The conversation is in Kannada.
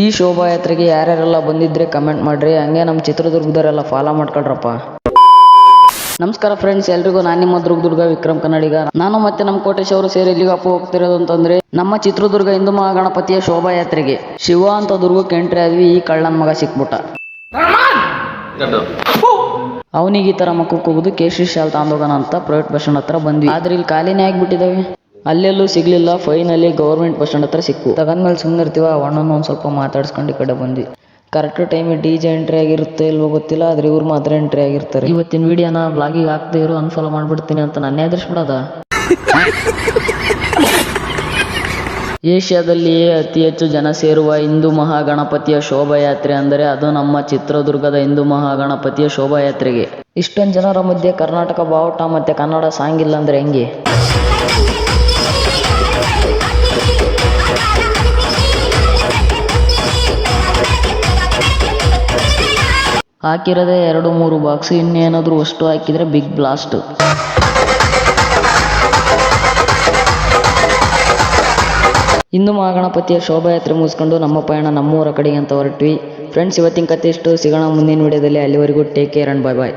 ಈ ಶೋಭಾಯಾತ್ರೆಗೆ ಯಾರ್ಯಾರೆಲ್ಲ ಬಂದಿದ್ರೆ ಕಮೆಂಟ್ ಮಾಡ್ರಿ. ಹಂಗೆ ನಮ್ಮ ಚಿತ್ರದುರ್ಗದವರೆಲ್ಲ ಫಾಲೋ ಮಾಡ್ಕೊಳ್ರಪ್ಪ. ನಮಸ್ಕಾರ ಫ್ರೆಂಡ್ಸ್ ಎಲ್ರಿಗೂ ನಾನು ನಿಮ್ಮ ದುರ್ಗದುರ್ಗ ವಿಕ್ರಮ್ ಕನ್ನಡಿಗ. ನಾನು ಮತ್ತೆ ನಮ್ಮ ಕೋಟೇಶ್ ಅವರು ಸೇರಿ ಎಲ್ಲಿಗಪ್ಪ ಹೋಗ್ತಿರೋದು ಅಂತಂದ್ರೆ ನಮ್ಮ ಚಿತ್ರದುರ್ಗ ಹಿಂದೂ ಮಹಾಗಣಪತಿಯ ಶೋಭಾಯಾತ್ರೆಗೆ. ಶಿವ ಅಂತ ದುರ್ಗಕ್ಕೆ ಎಂಟ್ರಿ ಆದ್ವಿ, ಈ ಕಳ್ಳನ ಮಗ ಸಿಕ್ಬಿಟ್ಟ. ಅವನಿಗೆ ಈ ತರ ಮಕ್ಕಕ್ಕೆ ಕೂಗುದು ಕೇಶ್ರೀ ಶಾಲ್ ತಾಂದೋಗನ ಅಂತ ಪ್ರೈವೇಟ್ ಬಸ್ ಹತ್ರ ಬಂದ್ವಿ. ಆದ್ರೆ ಇಲ್ಲಿ ಖಾಲಿನೇ ಆಗ್ಬಿಟ್ಟಿದಾವೆ. ಅಲ್ಲೆಲ್ಲೂ ಸಿಗ್ಲಿಲ್ಲ. ಫೈನಲಿ ಗೌರ್ಮೆಂಟ್ ಬಸ್ ಸ್ಟ್ಯಾಂಡ್ ಹತ್ರ ಸಿಕ್ಕು. ತಗಂದ್ಮೇಲೆ ಸುಮ್ಮನೆ ಇರ್ತೀವ? ಅಣ್ಣನ ಒಂದು ಸ್ವಲ್ಪ ಮಾತಾಡ್ಸ್ಕೊಂಡು ಈ ಕಡೆ ಬಂದ್ವಿ. ಕರೆಕ್ಟ್ ಟೈಮಿಗೆ ಡಿ ಜೆ ಎಂಟ್ರಿ ಆಗಿರುತ್ತೆ ಇಲ್ವೋ ಗೊತ್ತಿಲ್ಲ ಆದ್ರೆ ಇವ್ರು ಮಾತ್ರ ಎಂಟ್ರಿ ಆಗಿರ್ತಾರೆ. ಇವತ್ತಿನ ವಿಡಿಯೋನ ಬ್ಲಾಗಿಗೆ ಹಾಕ್ದೇ ಇರೋ ಅನ್ಫಾಲೋ ಮಾಡ್ಬಿಡ್ತೀನಿ ಅಂತ ನನ್ನ ಎದುರಿಸ್ಬಿಡೋದ ಏಷ್ಯಾದಲ್ಲಿಯೇ ಅತಿ ಹೆಚ್ಚು ಜನ ಸೇರುವ ಹಿಂದೂ ಮಹಾಗಣಪತಿಯ ಶೋಭಾಯಾತ್ರೆ ಅಂದರೆ ಅದು ನಮ್ಮ ಚಿತ್ರದುರ್ಗದ ಹಿಂದೂ ಮಹಾಗಣಪತಿಯ ಶೋಭಾಯಾತ್ರೆಗೆ. ಇಷ್ಟೊಂದು ಜನರ ಮಧ್ಯೆ ಕರ್ನಾಟಕ ಬಾವುಟ ಮತ್ತೆ ಕನ್ನಡ ಸಾಂಗ್ ಇಲ್ಲ ಅಂದ್ರೆ ಹೆಂಗೆ? ಹಾಕಿರೋದೇ ಎರಡು ಮೂರು ಬಾಕ್ಸ್, ಇನ್ನೇನಾದರೂ ಅಷ್ಟು ಹಾಕಿದ್ರೆ ಬಿಗ್ ಬ್ಲಾಸ್ಟ್ ಇನ್ನು ಮಹಾಗಣಪತಿಯ ಶೋಭಾಯಾತ್ರೆ ಮುಗಿಸ್ಕೊಂಡು ನಮ್ಮ ಪಯಣ ನಮ್ಮೂರ ಕಡೆಗೆ ಅಂತ ಹೊರಟ್ವಿ. ಫ್ರೆಂಡ್ಸ್ ಇವತ್ತಿನ ಕತೆ ಇಷ್ಟು. ಸಿಗೋಣ ಮುಂದಿನ ವಿಡಿಯೋದಲ್ಲಿ. ಅಲ್ಲಿವರೆಗೂ take care and bye bye